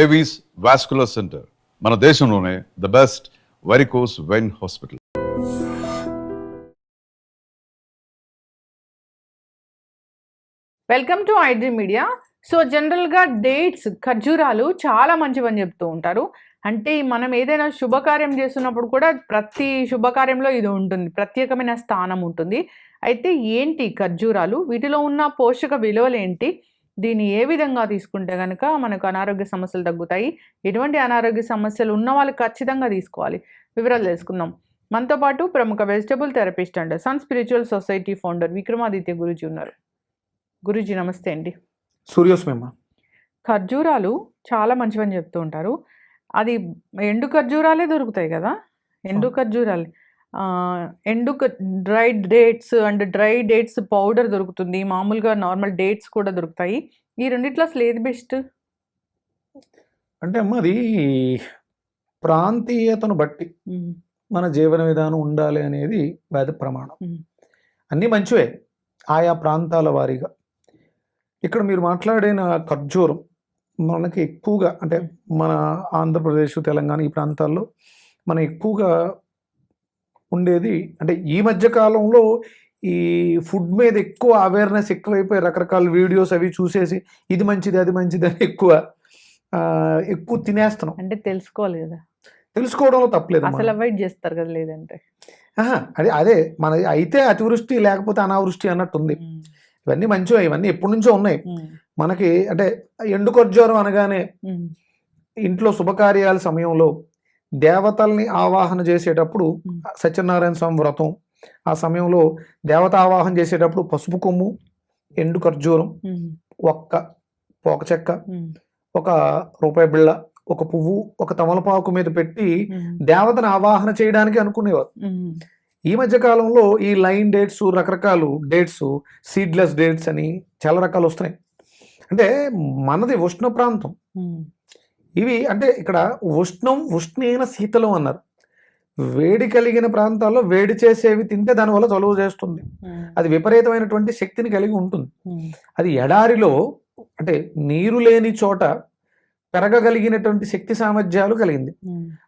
Avis vascular centre మన దేశంలోనే the best varicose vein hospital welcome to iDream media so జనరల్గా dates ఖర్జూరాలు చాలా మంచివని చెప్తూ ఉంటారు. అంటే మనం ఏదైనా శుభకార్యం చేస్తున్నప్పుడు కూడా ప్రతి శుభకార్యంలో ఇది ఉంటుంది. ప్రత్యేకమైన స్థానం ఉంటుంది. అయితే ఏంటి ఖర్జూరాలు? వీటిలో ఉన్న పోషక విలువలు ఏంటి? దీన్ని ఏ విధంగా తీసుకుంటే కనుక మనకు అనారోగ్య సమస్యలు తగ్గుతాయి? ఎటువంటి అనారోగ్య సమస్యలు ఉన్న వాళ్ళు ఖచ్చితంగా తీసుకోవాలి. వివరాలు తెలుసుకుందాం. మనతో పాటు ప్రముఖ vegetable therapist and sun spiritual society founder Vikramaditya Guruji ఉన్నారు. గురూజీ నమస్తే అండి. సూర్యోస్మేమ ఖర్జూరాలు చాలా మంచివని చెప్తూ ఉంటారు. అది ఎండు ఖర్జూరాలే దొరుకుతాయి కదా? ఎండు. ఖర్జూరాలు. ఎండు dry dates and dry dates powder దొరుకుతుంది? మామూలుగా నార్మల్ డేట్స్ కూడా దొరుకుతాయి. ఈ రెండిట్లో అసలు ఏది బెస్ట్? అంటే అది ప్రాంతీయతను బట్టి మన జీవన విధానం ఉండాలి అనేది వేద ప్రమాణం. అన్నీ మంచివే ఆయా ప్రాంతాల వారీగా. ఇక్కడ మీరు మాట్లాడిన ఖర్జూరం మనకి ఎక్కువగా అంటే మన ఆంధ్రప్రదేశ్ తెలంగాణ ఈ ప్రాంతాల్లో మనం ఎక్కువగా ఉండేది. అంటే ఈ మధ్య కాలంలో ఈ ఫుడ్ మీద ఎక్కువ అవేర్నెస్ ఎక్కువైపోయి రకరకాల వీడియోస్ అవి చూసేసి ఇది మంచిది అది మంచిది అని ఎక్కువ ఎక్కువ తినేస్తున్నాం. అంటే తెలుసుకోవాలి కదా. తెలుసుకోవడంలో తప్పలేదు అసలు అవాయిడ్ చేస్తారు కదా లేదంటే. అదే అదే మన అయితే అతివృష్టి లేకపోతే అనావృష్టి అన్నట్టు ఉంది ఉమ్, ఇవన్నీ మంచివే ఇవన్నీ ఎప్పటి నుంచో ఉన్నాయి. మనకి అంటే ఎండు ఖర్జూరం అనగానే ఇంట్లో శుభకార్యాల సమయంలో దేవతల్ని ఆవాహన చేసేటప్పుడు. సత్యనారాయణ స్వామి వ్రతం ఆ సమయంలో దేవత ఆవాహన చేసేటప్పుడు పసుపు కొమ్ము ఎండు ఖర్జూరం ఒక్క పోక చెక్క ఒక రూపాయి బిళ్ళ ఒక పువ్వు ఒక తమలపాకు మీద పెట్టి దేవతను ఆవాహన చేయడానికి అనుకునేవారు. ఈ మధ్య కాలంలో ఈ లైన్ డేట్స్ రకరకాలు డేట్స్ సీడ్లెస్ డేట్స్ అని చాలా రకాలు వస్తున్నాయి. అంటే మనది ఉష్ణ ప్రాంతం. ఇవి అంటే ఇక్కడ ఉష్ణం ఉష్ణీన శీతలం అన్నారు. వేడి కలిగిన ప్రాంతాల్లో వేడి చేసేవి తింటే దానివల్ల చలువ చేస్తుంది. అది విపరీతమైనటువంటి శక్తిని కలిగి ఉంటుంది. అది ఎడారిలో అంటే నీరు లేని చోట పెరగగలిగినటువంటి శక్తి సామర్థ్యాలు కలిగింది.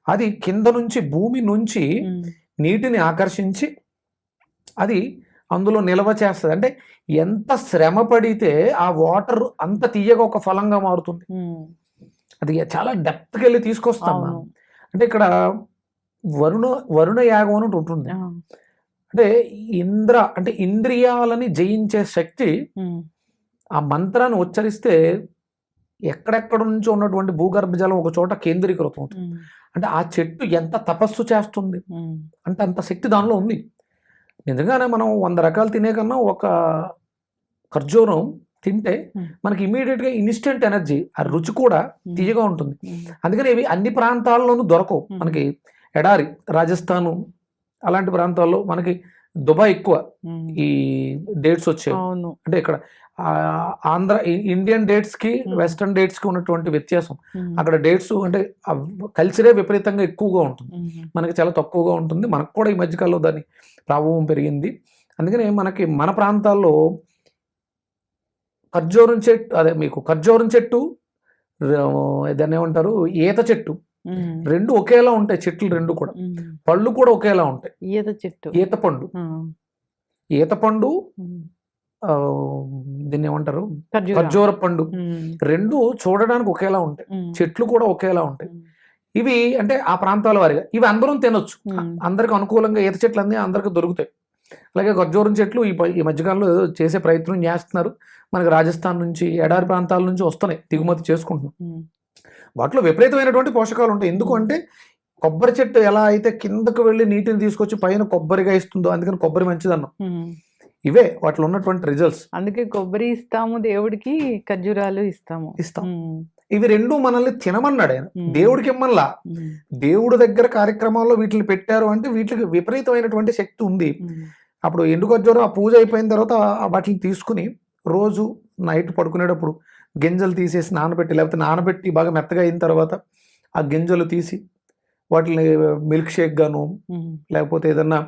అది కింద నుంచి భూమి నుంచి నీటిని ఆకర్షించి అది అందులో నిల్వ చేస్తుంది. అంటే ఎంత శ్రమ పడితే ఆ వాటర్ అంత తీయగా ఒక ఫలంగా మారుతుంది. అది చాలా డెప్త్కి వెళ్ళి తీసుకొస్తాం. అంటే ఇక్కడ వరుణ వరుణ యాగం అని ఉంటుంది. అంటే ఇంద్ర అంటే ఇంద్రియాలని జయించే శక్తి ఆ మంత్రాన్ని ఉచ్చరిస్తే ఎక్కడెక్కడ నుంచో ఉన్నటువంటి భూగర్భ జలం ఒక చోట కేంద్రీకృతం అవుతుంది. అంటే ఆ చెట్టు ఎంత తపస్సు చేస్తుంది? అంటే అంత శక్తి దానిలో ఉంది. నిజంగానే మనం వంద రకాలు తినే కన్నా ఒక ఖర్జూరం తింటే. మనకి ఇమీడియట్గా ఇన్స్టెంట్ ఎనర్జీ ఆ రుచి కూడా తీయగా ఉంటుంది. అందుకని ఇవి అన్ని ప్రాంతాల్లోనూ దొరకవు. మనకి ఎడారి రాజస్థాను అలాంటి ప్రాంతాల్లో మనకి దుబాయ్ ఎక్కువ ఈ డేట్స్ అవును. అంటే ఇక్కడ ఆంధ్ర ఇండియన్ డేట్స్కి. వెస్టర్న్ డేట్స్కి ఉన్నటువంటి వ్యత్యాసం. అక్కడ డేట్స్ అంటే ఆ కల్చరే విపరీతంగా ఎక్కువగా ఉంటుంది. మనకి చాలా తక్కువగా ఉంటుంది. మనకు కూడా ఈ మధ్యకాలంలో దాని ప్రభావం పెరిగింది. అందుకనే మనకి మన ప్రాంతాల్లో ఖర్జూరం చెట్టు అదే మీకు ఖర్జూరం చెట్టు దాన్ని ఏమంటారు? ఈత చెట్టు. రెండు ఒకేలా ఉంటాయి చెట్లు రెండు కూడా. పళ్ళు కూడా ఒకేలా ఉంటాయి. ఈత చెట్టు. ఈత పండు. ఈత పండు దీన్ని ఏమంటారు? ఖర్జూరం. పండు. రెండు చూడడానికి ఒకేలా ఉంటాయి. చెట్లు కూడా ఒకేలా ఉంటాయి. ఇవి అంటే ఆ ప్రాంతాల వారిగా. ఇవి అందరం తినొచ్చు. అందరికి అనుకూలంగా ఈత చెట్లు అన్నీ అందరికి దొరుకుతాయి. అలాగే ఖర్జూరం చెట్లు ఈ ఈ మధ్యకాలంలో ఏదో చేసే ప్రయత్నం చేస్తున్నారు. మనకి రాజస్థాన్ నుంచి ఎడారి ప్రాంతాల నుంచి వస్తున్నాయి. దిగుమతి చేసుకుంటున్నాం. వాటిలో విపరీతమైనటువంటి పోషకాలు ఉంటాయి. ఎందుకు అంటే కొబ్బరి చెట్టు ఎలా అయితే కిందకు వెళ్ళి నీటిని తీసుకొచ్చి పైన కొబ్బరిగా ఇస్తుందో అందుకని కొబ్బరి మంచిదన్నాం. ఇవే వాటిలో ఉన్నటువంటి రిజల్ట్స్ అందుకే కొబ్బరి ఇస్తాము దేవుడికి ఖర్జూరాలు ఇస్తాము. ఇస్తాం. ఇవి రెండు మనల్ని తినమన్నాడు ఆయన. దేవుడికి ఇమ్మల్లా. దేవుడి దగ్గర కార్యక్రమాల్లో వీటిని పెట్టారు అంటే వీటికి విపరీతమైనటువంటి శక్తి ఉంది. అప్పుడు ఎండు ఖర్జూరం ఆ పూజ అయిపోయిన తర్వాత వాటిని తీసుకుని రోజు నైట్ పడుకునేటప్పుడు గింజలు తీసేసి నానబెట్టి లేకపోతే నానబెట్టి బాగా మెత్తగా అయిన తర్వాత ఆ గింజలు తీసి వాటిని మిల్క్ షేక్ గాను. లేకపోతే ఏదన్నా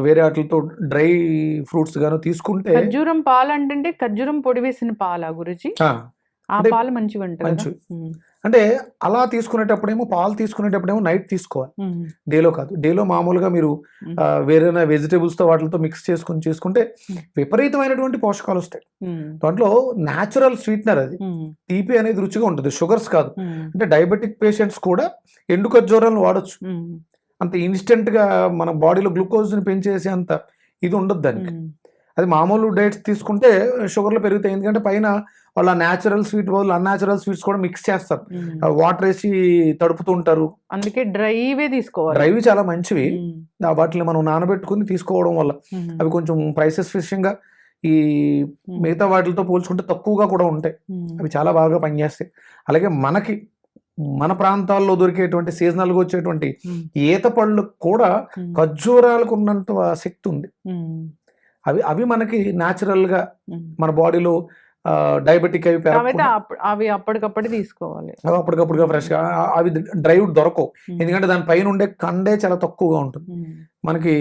వేరే వాటితో డ్రై ఫ్రూట్స్ గాను తీసుకుంటే ఖర్జూరం పాలు అంటే ఖర్జూరం పొడి వేసిన పాలా గురుజీ? అంటే పాలు ఉంటాయి మంచివి. అంటే అలా తీసుకునేటప్పుడేమో పాలు తీసుకునేటప్పుడేమో నైట్ తీసుకోవాలి. డేలో కాదు. డేలో మామూలుగా మీరు మ్మ్. ఆ, వేరే వెజిటేబుల్స్తో వాటితో మిక్స్ చేసుకుని చేసుకుంటే. విపరీతమైనటువంటి పోషకాలు వస్తాయి దాంట్లో న్యాచురల్ స్వీట్నర్ అది. తీపి అనేది రుచిగా ఉంటుంది. షుగర్స్ కాదు. అంటే డయాబెటిక్ పేషెంట్స్ కూడా ఎండు ఖర్జూరాలను వాడొచ్చు అంత ఇన్స్టెంట్గా మన బాడీలో గ్లూకోజ్ని పెంచేసి అంత ఇది ఉండదు దానికి. అది మామూలు డేట్స్ తీసుకుంటే షుగర్లు పెరుగుతాయి. ఎందుకంటే పైన వాళ్ళ న్యాచురల్ స్వీట్ బదులు అన్యాచురల్ స్వీట్స్ కూడా మిక్స్ చేస్తారు. వాటర్ వేసి తడుపుతూ ఉంటారు. అందుకే డ్రైవే తీసుకోవాలి. డ్రైవ్ చాలా మంచివి. వాటిని మనం నానబెట్టుకుని తీసుకోవడం వల్ల. అవి కొంచెం ప్రైసెస్ విషయంగా ఈ మిగతా వాటితో పోల్చుకుంటే తక్కువగా కూడా ఉంటాయి. అవి చాలా బాగా పనిచేస్తాయి. అలాగే మనకి మన ప్రాంతాల్లో దొరికేటువంటి సీజనల్గా వచ్చేటువంటి. ఈత పళ్ళు కూడా. ఖర్జూరాలకు ఉన్నంత శక్తి ఉంది. అవి అవి మనకి natural గా మ్మ్. మన బాడీలో డయాబెటిక్ అవి అవి అప్పటికప్పుడు తీసుకోవాలి అవి అప్పటికప్పుడుగా ఫ్రెష్గా అవి డ్రైవ్ దొరకవు. ఎందుకంటే దాని పైన ఉండే కండే చాలా తక్కువగా ఉంటుంది. మనకి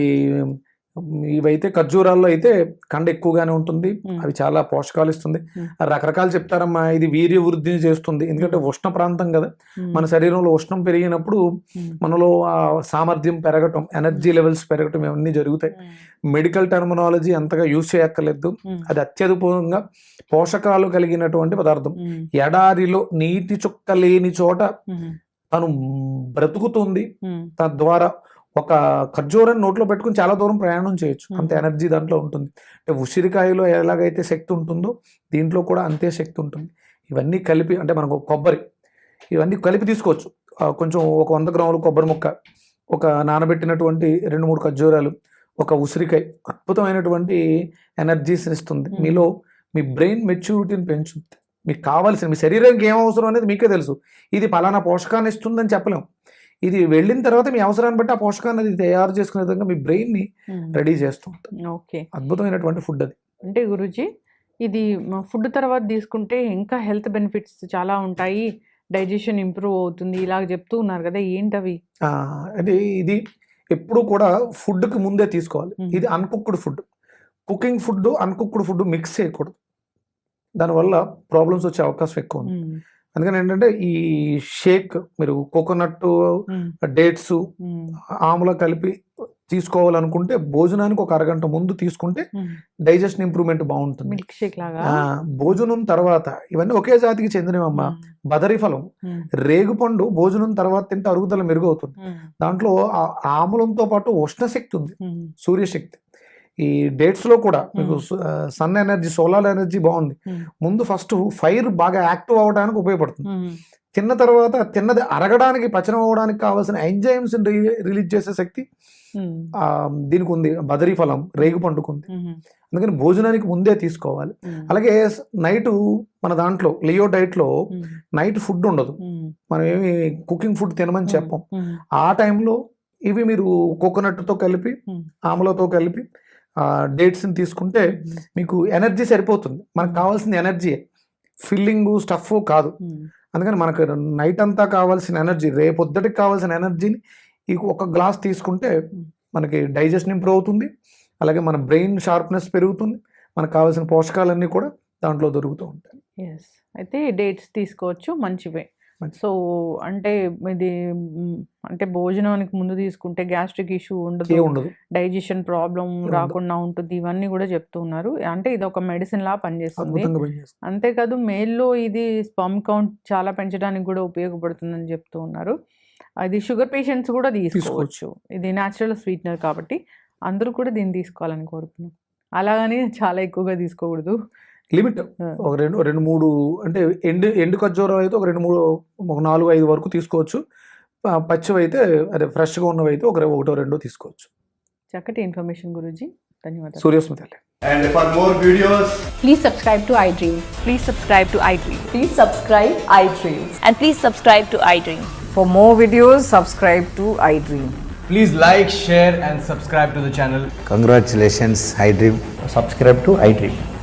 ఇవైతే ఖర్జూరాల్లో అయితే కండ ఎక్కువగానే ఉంటుంది. అవి చాలా పోషకాలు ఇస్తుంది. రకరకాలు చెప్తారమ్మా ఇది వీర్య వృద్ధిని చేస్తుంది ఎందుకంటే ఉష్ణ ప్రాంతం కదా. మన శరీరంలో ఉష్ణం పెరిగినప్పుడు. మనలో ఆ సామర్థ్యం పెరగటం ఎనర్జీ లెవెల్స్ పెరగటం ఇవన్నీ జరుగుతాయి మెడికల్ టర్మినాలజీ అంతగా యూజ్ చేయక్కర్లేదు. అది అత్యధికంగా పోషకాలు కలిగినటువంటి పదార్థం. ఎడారిలో నీటి చుక్క లేని చోట. తను బ్రతుకుతుంది. తద్వారా ఒక ఖర్జూరాన్ని నోట్లో పెట్టుకుని చాలా దూరం ప్రయాణం చేయొచ్చు. అంత. ఎనర్జీ దాంట్లో ఉంటుంది. అంటే ఉసిరికాయలో ఎలాగైతే శక్తి ఉంటుందో దీంట్లో కూడా అంతే శక్తి ఉంటుంది. ఇవన్నీ కలిపి అంటే మనకు కొబ్బరి ఇవన్నీ కలిపి తీసుకోవచ్చు. కొంచెం ఒక వంద గ్రాములు కొబ్బరి ముక్క ఒక నానబెట్టినటువంటి రెండు మూడు ఖర్జూరాలు ఒక ఉసిరికాయ అద్భుతమైనటువంటి ఎనర్జీస్ ఇస్తుంది. మీలో మీ బ్రెయిన్ మెచ్యూరిటీని పెంచుతుంది. మీకు కావాల్సిన మీ శరీరానికి ఏం అవసరం అనేది మీకే తెలుసు. ఇది పలానా పోషకాన్ని ఇస్తుందని చెప్పలేం. ఇది వెళ్ళిన తర్వాత మీ అవసరాన్ని బట్టి ఆ పోషకాన్ని అది తయారు చేసుకునే విధంగా మీ బ్రెయిన్ని. రెడీ చేస్తూ ఉంటుంది. ఓకే. అద్భుతమైనటువంటి ఫుడ్ అది. అంటే గురుజీ ఇది ఫుడ్ తర్వాత తీసుకుంటే ఇంకా హెల్త్ బెనిఫిట్స్ చాలా ఉంటాయి. డైజెషన్ ఇంప్రూవ్ అవుతుంది. ఇలాగ చెప్తూ ఉన్నారు కదా ఏంటవి? అంటే ఇది ఎప్పుడు కూడా ఫుడ్కి ముందే తీసుకోవాలి. ఇది uncooked food. Cooking food uncooked food mix చేయకూడదు. దానివల్ల ప్రాబ్లమ్స్ వచ్చే అవకాశం ఎక్కువ ఉంది. అందుకని ఏంటంటే ఈ షేక్ మీరు కోకోనట్. డేట్స్. ఆముల కలిపి తీసుకోవాలనుకుంటే భోజనానికి ఒక అరగంట ముందు తీసుకుంటే. డైజెషన్ ఇంప్రూవ్మెంట్ బాగుంటుంది మిల్క్ షేక్ లాగా ఆ, భోజనం తర్వాత ఇవన్నీ ఒకే జాతికి చెందినవమ్మా మ్మ్. బదరి ఫలం. రేగుపండు భోజనం తర్వాత తింటే అరుగుదల మెరుగవుతుంది. దాంట్లో ఆ ఆమ్లంతో పాటు ఉష్ణశక్తి ఉంది. సూర్యశక్తి ఈ డేట్స్లో కూడా మీకు సన్ ఎనర్జీ సోలార్ ఎనర్జీ బాగుంది మ్మ్. ముందు ఫస్ట్ ఫైర్ బాగా యాక్టివ్ అవ్వడానికి ఉపయోగపడుతుంది మ్మ్. తిన్న తర్వాత తిన్నది అరగడానికి పచనం అవ్వడానికి కావాల్సిన ఎంజైమ్స్ రిలీజ్ చేసే శక్తి దీనికి ఉంది బదరీ ఫలం రేగు పండుకు ఉంది మ్మ్. అందుకని భోజనానికి ముందే తీసుకోవాలి. అలాగే నైట్ మన దాంట్లో లియో డైట్లో మ్మ్. నైట్ ఫుడ్ ఉండదు. మనం ఏమి కుకింగ్ ఫుడ్ తినమని చెప్పం. ఆ టైంలో ఇవి మీరు coconut తో కలిపి. ఆమలతో కలిపి డేట్స్ని తీసుకుంటే. మీకు ఎనర్జీ సరిపోతుంది. మనకు కావాల్సిన ఎనర్జీ ఫిల్లింగ్ స్టఫ్ కాదు. అందుకని మనకు నైట్ అంతా కావాల్సిన ఎనర్జీ రేపొద్దటికి కావాల్సిన ఎనర్జీని ఈ ఒక గ్లాస్ తీసుకుంటే మనకి డైజెషన్ ఇంప్రూవ్ అవుతుంది. అలాగే మన బ్రెయిన్ షార్ప్నెస్ పెరుగుతుంది. మనకు కావాల్సిన పోషకాలన్నీ కూడా దాంట్లో దొరుకుతూ ఉంటాయి. ఎస్ అయితే డేట్స్ తీసుకోవచ్చు మంచివే. మంచి- సో అంటే ఇది అంటే భోజనానికి ముందు తీసుకుంటే గ్యాస్ట్రిక్ ఇష్యూ ఉండదు. Digestion problem. రాకుండా ఉంటుంది. ఇవన్నీ కూడా చెప్తూ ఉన్నారు. అంటే ఇది ఒక మెడిసిన్ లా పనిచేస్తుంది. అంతేకాదు మేల్లో ఇది స్పమ్ కౌంట్ చాలా పెంచడానికి కూడా ఉపయోగపడుతుందని చెప్తూ ఉన్నారు. అది షుగర్ పేషెంట్స్ కూడా తీసుకోవచ్చు. ఇది న్యాచురల్ స్వీట్నర్ కాబట్టి అందరూ కూడా దీన్ని తీసుకోవాలని కోరుకున్నాం అలాగని చాలా ఎక్కువగా తీసుకోకూడదు. లిమిట్ ఒక రెండు రెండు మూడు అంటే ఎండు ఎండు ఖర్జూరం అయితే ఒక రెండు మూడు ఒక నాలుగు ఐదు వరకు తీసుకోవచ్చు పచ్చివి అయితే అదే ఫ్రెష్గా ఉన్నవి అయితే ఒక ఒకటో రెండో తీసుకోవచ్చు చక్కటి ఇన్ఫర్మేషన్ గురించి ధన్యవాదాలు సూర్యస్మితలే And for more videos, Please subscribe to iDream. Please subscribe to iDream. Please subscribe iDream. And please subscribe to iDream. For more videos, subscribe to iDream. please like, share, and subscribe to the channel. Congratulations, iDream. subscribe to iDream.